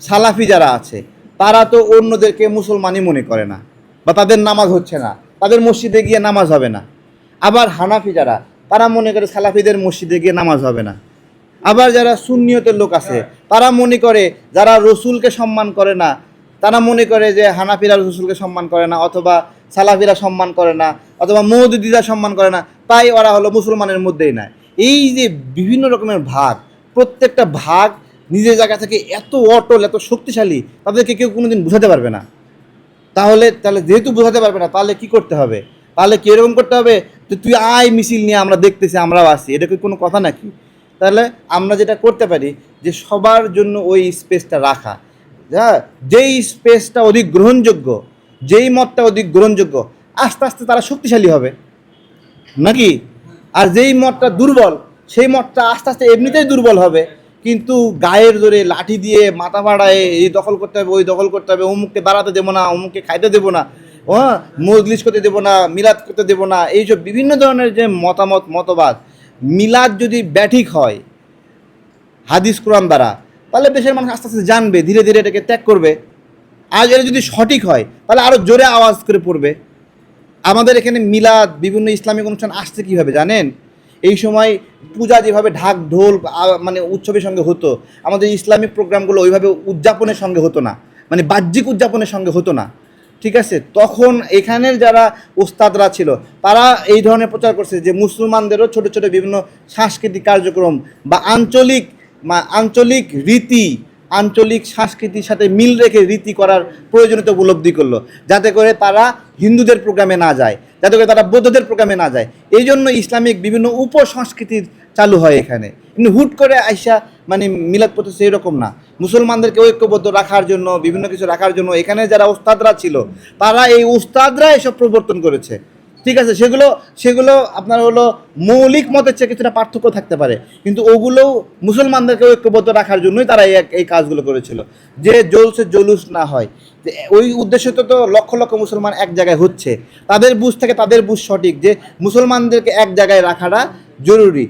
সালাফি যারা আছে, তারা তো অন্যদেরকে মুসলমানই মনে করে না বা তাদের নামাজ হচ্ছে না, তাদের মসজিদে গিয়ে নামাজ হবে না। আবার হানাফি যারা, তারা মনে করে সালাফিদের মসজিদে গিয়ে নামাজ হবে না। আবার যারা সুন্নিয়তের লোক আছে, তারা মনে করে যারা রসুলকে সম্মান করে না, তারা মনে করে যে হানাফিরা রসুলকে সম্মান করে না অথবা সালাফিরা সম্মান করে না অথবা মৌদুদিরা সম্মান করে না, তাই ওরা হলো মুসলমানের মধ্যেই না এই যে বিভিন্ন রকমের ভাগ, প্রত্যেকটা ভাগ নিজের জায়গা থেকে এত অটল, এত শক্তিশালী, তাদেরকে কেউ কোনোদিন বোঝাতে পারবে না। তাহলে তাহলে যেহেতু বোঝাতে পারবে না, তাহলে কি করতে হবে? তাহলে কি এরকম করতে হবে যে, তুই আয় মিছিল নিয়ে, আমরা দেখতেছি, আমরাও আসি এটা কি কোনো কথা নাকি? তাহলে আমরা যেটা করতে পারি যে, সবার জন্য ওই স্পেসটা রাখা। হ্যাঁ যেই স্পেসটা অধিক গ্রহণযোগ্য, যেই মতটা অধিক গ্রহণযোগ্য, আস্তে আস্তে তারা শক্তিশালী হবে। নাকি? আর যেই মতটা দুর্বল, সেই মতটা আস্তে আস্তে এমনিতেই দুর্বল হবে। কিন্তু গায়ের জোরে লাঠি দিয়ে মাথা ভাড়ায় এই দখল করতে হবে, ওই দখল করতে হবে, অমুককে দাঁড়াতে দেবো না, অমুককে খাইতে দেবো না হ্যাঁ মজলিস করতে দেবো না, মিলাদ করতে দেবো না, এইসব বিভিন্ন ধরনের যে মতামত, মতবাদ, মিলাদ যদি ব্যাঠিক হয়, হাদিস কোরআন দ্বারা, তাহলে দেশের মানুষ আস্তে আস্তে জানবে, ধীরে ধীরে এটাকে ত্যাগ করবে। আর এটা যদি সঠিক হয়, তাহলে আরও জোরে আওয়াজ করে পড়বে। আমাদের এখানে মিলাদ, বিভিন্ন ইসলামিক অনুষ্ঠান আসছে কীভাবে জানেন? এই সময় পূজা যেভাবে ঢাক, ঢোল মানে উৎসবের সঙ্গে হতো, আমাদের ইসলামিক প্রোগ্রামগুলো ওইভাবে উদযাপনের সঙ্গে হতো না মানে বাহ্যিক উদযাপনের সঙ্গে হতো না, ঠিক আছে? তখন এখানের যারা ওস্তাদরা ছিল, তারা এই ধরনের প্রচার করছে যে মুসলমানদেরও ছোট ছোট বিভিন্ন সাংস্কৃতিক কার্যক্রম বা আঞ্চলিক আঞ্চলিক রীতি আঞ্চলিক সংস্কৃতির সাথে মিল রেখে রীতি করার প্রয়োজনীয়তা উপলব্ধি করল। যাতে করে তারা হিন্দুদের প্রোগ্রামে না যায়, যাতে করে তারা বৌদ্ধদের প্রোগ্রামে না যায়। এই জন্য ইসলামিক বিভিন্ন উপসংস্কৃতির চালু হয় এখানে। কিন্তু হুট করে আইসা মানে মিলাদ পড়তেছে এরকম না। মুসলমানদেরকে ঐক্যবদ্ধ রাখার জন্য, বিভিন্ন কিছু রাখার জন্য এখানে যারা উস্তাদরা ছিল, তারা এই উস্তাদরা এসব প্রবর্তন করেছে। ঠিক আছে, সেগুলো সেগুলো আপনার হলো মৌলিক মতের চেয়ে কিছুটা পার্থক্য থাকতে পারে। কিন্তু ওগুলোও মুসলমানদেরকে ঐক্যবদ্ধ রাখার জন্যই তারা এই কাজগুলো করেছিল, যে জলসে জলুস না হয়। ওই উদ্দেশ্য তো তো লক্ষ লক্ষ মুসলমান এক জায়গায় হচ্ছে। তাদের বুঝ থেকে তাদের বুঝ সঠিক যে মুসলমানদেরকে এক জায়গায় রাখাটা জরুরি।